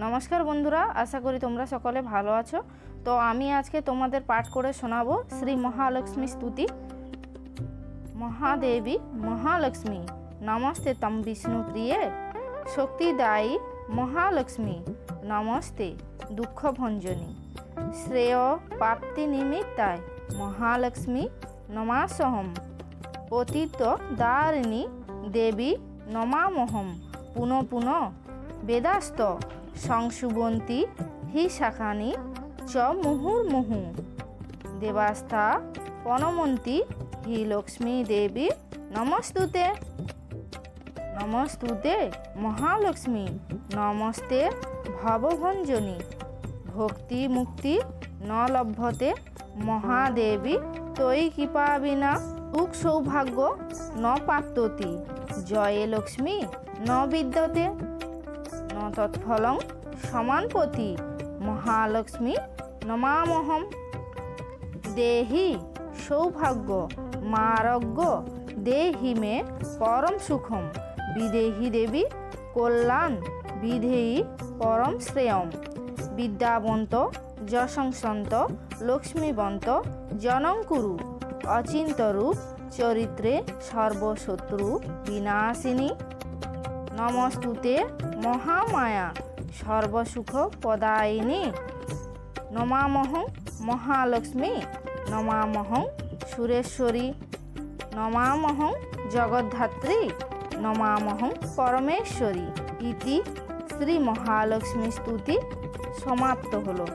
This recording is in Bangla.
নমস্কার বন্ধুরা, আশা করি তোমরা সকলে ভালো আছো। তো আমি আজকে তোমাদের পাঠ করে শোনাবো শ্রী মহালক্ষ্মী স্তুতি। মহাদেবী মহালক্ষ্মী, নমস্তে তম বিষ্ণু প্রিয়ে, শক্তিদায়ী মহালক্ষ্মী, নমস্তে দুঃখ ভঞ্জনী শ্রেয় প্রাপ্তি নিমিত্তায় মহালক্ষ্মী, নমাসহম। পতিত দারিণী দেবী নমামহম, পুনঃ পুনঃ বেদাস্ত, সংশুবন্তী হি শাখানি চ মুহুর্মুহু। দেবাস্থা, পনমন্তী, হি লক্ষ্মী দেবী, নমস্তুতে। নমস্তুতে, মহালক্ষ্মী। নমস্তে, ভবভঞ্জনী। ভক্তি মুক্তি ন লভ্যতে মহাদেবী, তৈ কৃপা বিনা সুখ সৌভাগ্য, ন প্রাপ্ততি জয়ে লক্ষ্মী, ন বিদ্যতে। ন সমানপতি মহালক্ষ্মী নমামহম। দেহি সৌভাগ্য মারজ্ঞ দেহি মে পরম সুখম। বিদেহি দেবী কল্যাণ বিধেয়ী পরম শ্রেয়ম। বিদ্যাবন্ত যশংসন্ত লক্ষ্মীবন্ত জনঙ্কুরু অচিন্তরূপ চরিত্রে সর্বশত্রু বিনাশিনী নমস্তুতে মহামায়া সর্বসুখ পদায়িনী নমামহং মহালক্ষ্মী, নমামহং সুরেশ্বরী, নমামহং জগদ্ধাত্রী, নমামহং পরমেশ্বরী। ইতি শ্রী মহালক্ষ্মী স্তুতি সমাপ্ত হলো।